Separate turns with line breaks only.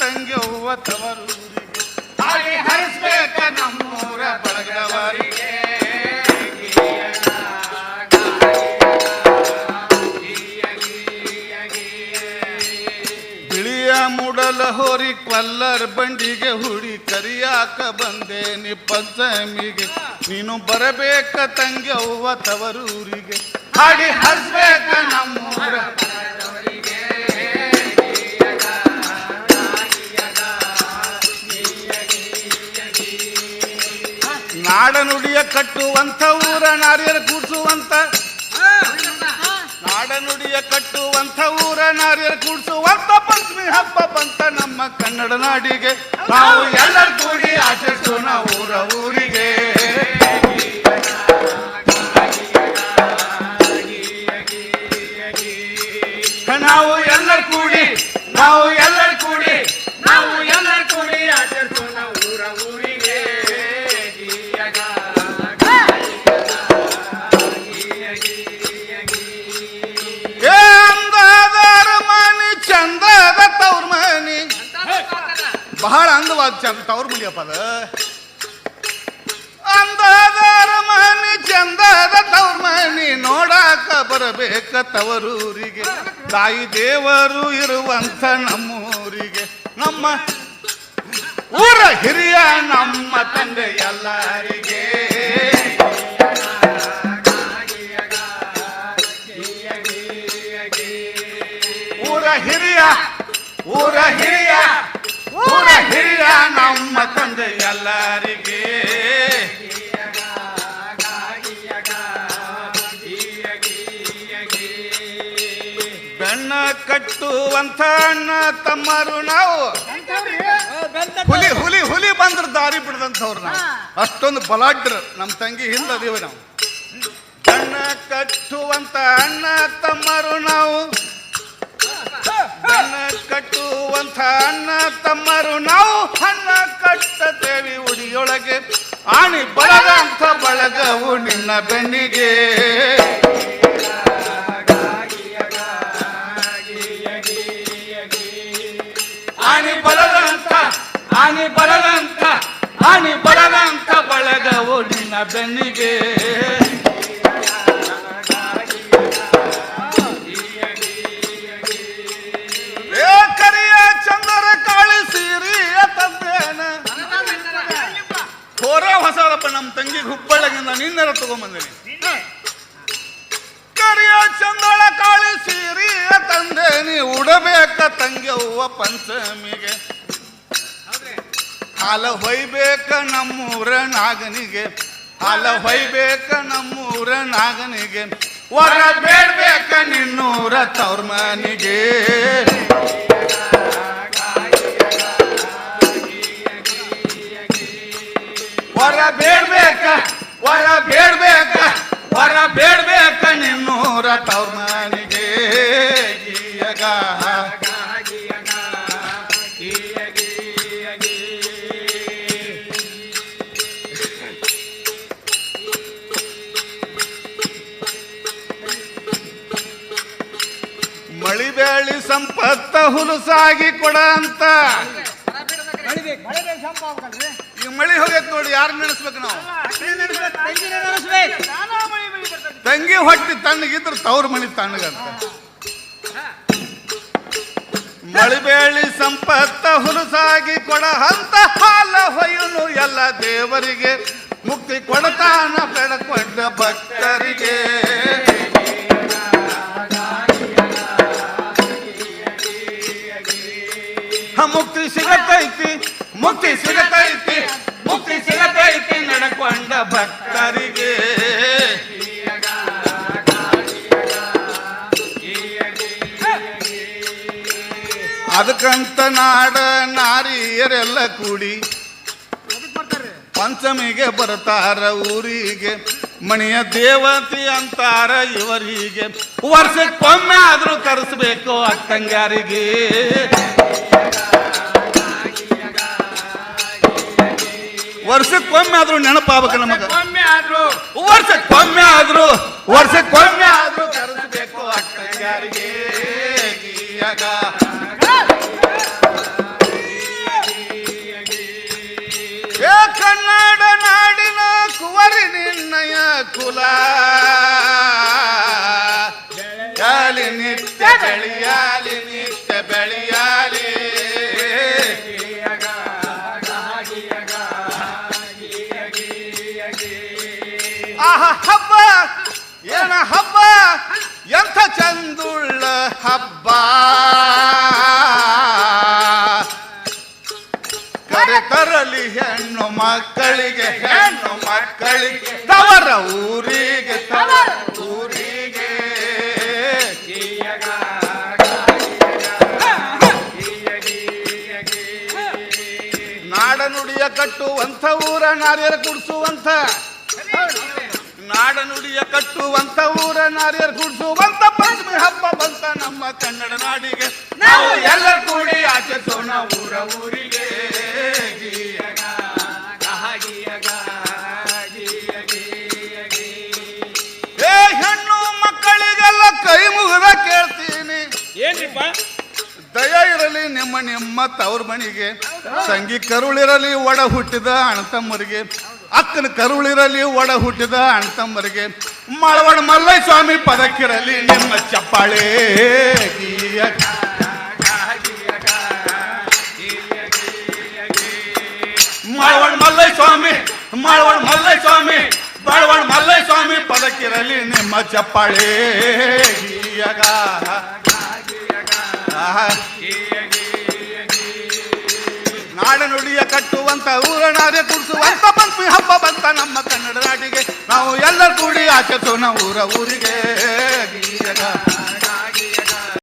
ತಂಗ್ಯವ್ವ ತವರೂರಿಗೆ. ಹಾಡಿ ಹರಿಸ್ಬೇಕ ನಮ್ಮೂರ ಬಳಗವರಿಗೆ ಬಿಳಿಯ ಮುಡಲ ಹೋರಿ ಕಲ್ಲರ್ ಬಂಡಿಗೆ ಹುಡಿ ಕರಿಯಾಕ ಬಂದೇನಿ ಪಂಚಮಿಗೆ. ನೀನು ಬರಬೇಕ ತಂಗ್ಯವ್ವ ತವರೂರಿಗೆ. ಹಾಡಿ ಹಸ್ಬೇಕ ನಮ್ಮೂರ ನಾಡ ಕಟ್ಟುವಂಥ ಊರ ನಾರಿಯರು ಕೂಡಿಸುವಂತ ನಾಡನುಡಿಯ ಕಟ್ಟುವಂಥ ಊರ ನಾರಿಯರು ಕೂಡಿಸುವಂತ ಪಂಚಮಿ ಹಬ್ಬ ಬಂತ ನಮ್ಮ ಕನ್ನಡ ನಾಡಿಗೆ. ನಾವು ಎಲ್ಲರೂ ಕೂಡಿ ಆಚರಿಸೋಣ ಊರ ಊರಿಗೆ. ಚಂದ ತವ್ರ ಅದ. ಅಂದಾದಾರ ಮನಿ ಚಂದದ ತವ್ರ ಮನಿ ನೋಡಾಕ ಬರಬೇಕ ತವರೂರಿಗೆ. ತಾಯಿ ದೇವರು ಇರುವಂತ ನಮ್ಮೂರಿಗೆ. ನಮ್ಮ ಊರ ಹಿರಿಯ ನಮ್ಮ ತಂದೆ ಎಲ್ಲರಿಗೆ. ಊರ ಹಿರಿಯ ಊರ ಹಿರಿಯ. ಊರ ಹಿರಿಯ ನಮ್ಮ ತಂದೆ ಎಲ್ಲರಿಗೆ. ಬೆಣ್ಣ ಕಟ್ಟುವಂತ ಅಣ್ಣ ತಮ್ಮರು ನಾವು. ಹುಲಿ ಹುಲಿ ಹುಲಿ ಬಂದ್ರ ದಾರಿ ಬಿಡದಂಥವ್ರು ನಾವು. ಅಷ್ಟೊಂದು ಬಲಾಡ್ರ ನಮ್ಮ ತಂಗಿ ಹಿಂದೆ ಅದೀವಿ ನಾವು. ಬೆಣ್ಣ ಕಟ್ಟುವಂತ ಅಣ್ಣ ತಮ್ಮರು ನಾವು. ಬೆಣ್ಣ ಕಟ್ಟುವಂತ ಅಣ್ಣ ತಮ್ಮರು ನಾವು ಹಣ್ಣ ಕಟ್ಟತೇವಿ ಉಡಿಯೊಳಗೆ. ಆಣಿ ಬಳಗ ಅಂತ ಬಳಗವು ನಿನ್ನ ಬೆನ್ನಿಗೆ. ಆಣಿ ಬಲದಂತ ಆಣಿ ಬಲದಂತ ಆಣಿ ಬಲದಂತ ಬಳಗವು ನಿನ್ನ ಬೆನ್ನಿಗೆ. ಹೊಸದಪ್ಪ ನಮ್ಮ ನಿನ್ನರ ಹುಬ್ಬಳ್ಳಿಗಿಂದ ನಿನ್ನೆರ ತಗೊಂಬಂದಿನಿ ಕರಿಯ ಚಂದಳ ಕಾಳಿ ಸೀರಿಯ ನೀ ಉಡಬೇಕ ತಂಗ್ಯವ್ವ ಪಂಚಮಿಗೆ. ಹಾಲ ಹೊಯ್ಬೇಕ ನಮ್ಮೂರ ನಾಗನಿಗೆ. ಹಾಲ ಹೊಯ್ಬೇಕ ನಮ್ಮೂರ ನಾಗನಿಗೆ. ವರ ಬೇಡ್ಬೇಕ ನಿನ್ನೂರ ತವ್ರ ಮನಿಗೆ. ವರ ಬೇಡ್ಬೇಕ ವರ ಬೇಡ್ಬೇಕ ವರ ಬೇಡ್ಬೇಕ ನಿನ್ನೂರ ತವ್ರ ಮನಿಗೆ ಗೀಯಗ, ಮಳಿ ಬೇಳಿ ಸಂಪತ್ತ ಹುಲುಸಾಗಿ ಕೊಡ ಅಂತ. ಈಗ ಮಳಿ ಹೋಗೈತ್ ನೋಡಿ, ಯಾರು ನೆನೆಸ್ಬೇಕು ನಾವು? ತಂಗಿ ಹೊಟ್ಟಿ ತಣ್ಣಗಿದ್ರೆ ತವ್ರ ಮನಿ ತಣ್ಣಗಂತ. ಮಳಿ ಬೇಳಿ ಸಂಪತ್ತ ಹುಲಸಾಗಿ ಕೊಡ ಹಂತ ಹಾಲ ಹೊಯ್ಯನು ಎಲ್ಲ ದೇವರಿಗೆ. ಮುಕ್ತಿ ಕೊಡತಾನ ಬೆಳಕೊಂಡ ಭಕ್ತರಿಗೆ. ಮುಕ್ತಿ ಸಿಗತೈತಿ ಮುಕ್ತಿ ಸಿಗತೈತಿ. ಭಕ್ತರಿಗೆ. ಅದಕ್ಕಂತ ನಾಡ ನಾರಿಯರೆಲ್ಲ ಕೂಡಿ ಪಂಚಮಿಗೆ ಬರ್ತಾರ ಊರಿಗೆ, ಮಣಿಯ ದೇವತಿ ಅಂತಾರ ಇವರಿಗೆ. ವರ್ಷಕ್ಕೊಮ್ಮೆ ಆದ್ರೂ ಕರೆಸ್ಬೇಕು ಅಕ್ಕಂಗಾರಿಗೆ ವರ್ಷಕ್ಕೊಮ್ಮೆ ಆದ್ರೂ ನೆನಪಾಗಬೇಕು ನಮಗೆ.
ಒಮ್ಮೆ
ವರ್ಷಕ್ಕೊಮ್ಮೆ ಆದ್ರೂ ವರ್ಷಕ್ಕೊಮ್ಮೆ ಆದ್ರೂ ಕರೆಸಬೇಕು ಅಕ್ಕಂಗಾರಿಗೆ ಕನ್ನಡ ನಾಡಿನ ಕುವರಿ ನಿನ್ನಯ ಕುಲ. ಕಾಲಿ ನಿತ್ಯ ಬೆಳೆಯ ಆಹ, ಹಬ್ಬ. ಏನ ಹಬ್ಬ? ಎಂಥ ಚಂದುಳ್ಳ ಹಬ್ಬ? ಕರೆ ತರಲಿ ಹೆಣ್ಣು ಮಕ್ಕಳಿಗೆ ಹೆಣ್ಣು ಮಕ್ಕಳಿಗೆ, ತವರ ಊರಿಗೆ ತವರ ಊರಿಗೆ. ನಾಡ ನುಡಿಯ ಕಟ್ಟುವಂಥ ಊರ ನಾರ್ಯರ ಕುಡಿಸುವಂಥ. ನಾಡ ನುಡಿಯ ಕಟ್ಟುವಂತ ಊರ ನಾರಿಯರ್ ಗುಡಿಸುವಂತ ಪಂಚಮಿ ಹಬ್ಬ ಬಂತ ನಮ್ಮ ಕನ್ನಡ ನಾಡಿಗೆ. ನಾವು ಎಲ್ಲ ಕೂಡಿ ಆಚರಿಸೋಣ ಊರ ಊರಿಗೆ. ಏ ಹೆಣ್ಣು ಮಕ್ಕಳಿಗೆಲ್ಲ ಕೈ ಮುಗಿದ ಕೇಳ್ತೀನಿ.
ಏನಿಪ್ಪ
ದಯ ಇರಲಿ ನಿಮ್ಮ ನಿಮ್ಮ ತವ್ರ ಮನೆಗೆ. ತಂಗಿ ಕರುಳಿರಲಿ ಒಡ ಹುಟ್ಟಿದ ಅಣ್ಣತಮ್ಮರಿಗೆ ಅಕ್ಕನ ಕರುಳಿರಲಿ, ಒಡ ಹುಟ್ಟಿದ ಅಣ್ಣತಮ್ಮರಿಗೆ, ಮಳವಡ ಮಲ್ಲೈ ಸ್ವಾಮಿ ಪದಕ್ಕಿರಲಿ, ನಿಮ್ಮ ಚಪ್ಪಾಳೆ ಗೀಯ. ಮಳವಡ ಮಲ್ಲೈ ಸ್ವಾಮಿ ಮಳವಡ ಮಲ್ಲೈ ಸ್ವಾಮಿ ಬಳವಡ ಮಲ್ಲೈ ಸ್ವಾಮಿ ಪದಕ್ಕಿರಲಿ, ನಿಮ್ಮ ಚಪ್ಪಾಳೆ ಗೀಯಗ. ನುಡಿಯ ಕಟ್ಟುವಂತ ಊರನಾದೆ ಕುಡಿಸುವಂತ ಬಂತು ಹಬ್ಬ ಬಂತ ನಮ್ಮ ಕನ್ನಡ ನಾಡಿಗೆ ನಾವು ಎಲ್ಲರೂ ಕೂಡಿ ಆಚರಿಸೋಣ ಊರ ಊರಿಗೆ.